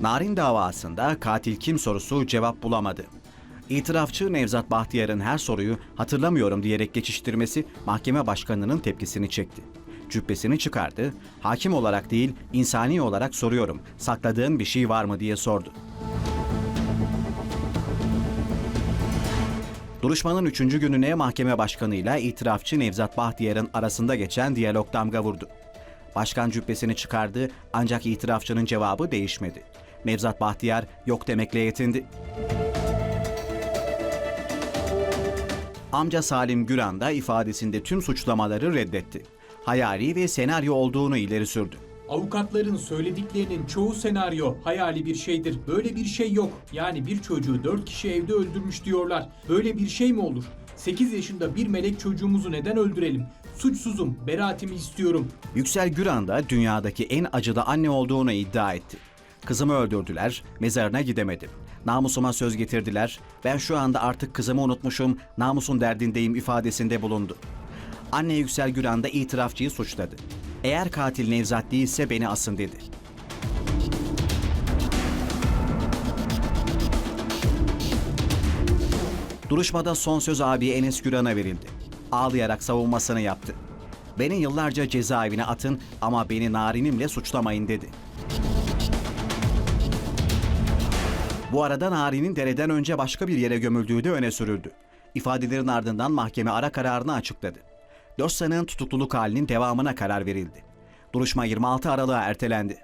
Narin davasında katil kim sorusu cevap bulamadı. İtirafçı Nevzat Bahtiyar'ın her soruyu hatırlamıyorum diyerek geçiştirmesi mahkeme başkanının tepkisini çekti. Cübbesini çıkardı, hakim olarak değil insani olarak soruyorum, sakladığın bir şey var mı diye sordu. Duruşmanın üçüncü gününe mahkeme başkanıyla itirafçı Nevzat Bahtiyar'ın arasında geçen diyalog damga vurdu. Başkan cübbesini çıkardı ancak itirafçının cevabı değişmedi. Nevzat Bahtiyar yok demekle yetindi. Amca Salim Güran da ifadesinde tüm suçlamaları reddetti. Hayali ve senaryo olduğunu ileri sürdü. Avukatların söylediklerinin çoğu senaryo hayali bir şeydir. Böyle bir şey yok. Yani bir çocuğu 4 kişi evde öldürmüş diyorlar. Böyle bir şey mi olur? 8 yaşında bir melek çocuğumuzu neden öldürelim? Suçsuzum, beraatimi istiyorum. Yüksel Güran da dünyadaki en acılı anne olduğunu iddia etti. Kızımı öldürdüler, mezarına gidemedim. Namusuma söz getirdiler. Ben şu anda artık kızımı unutmuşum, namusun derdindeyim ifadesinde bulundu. Anne Yüksel Güran da itirafçıyı suçladı. Eğer katil Nevzat değilse beni asın dedi. Duruşmada son söz abi Enes Güran'a verildi. Ağlayarak savunmasını yaptı. Beni yıllarca cezaevine atın ama beni narinimle suçlamayın dedi. Bu arada Nari'nin dereden önce başka bir yere gömüldüğü de öne sürüldü. İfadelerin ardından mahkeme ara kararını açıkladı. Dört sanığın tutukluluk halinin devamına karar verildi. Duruşma 26 Aralık'a ertelendi.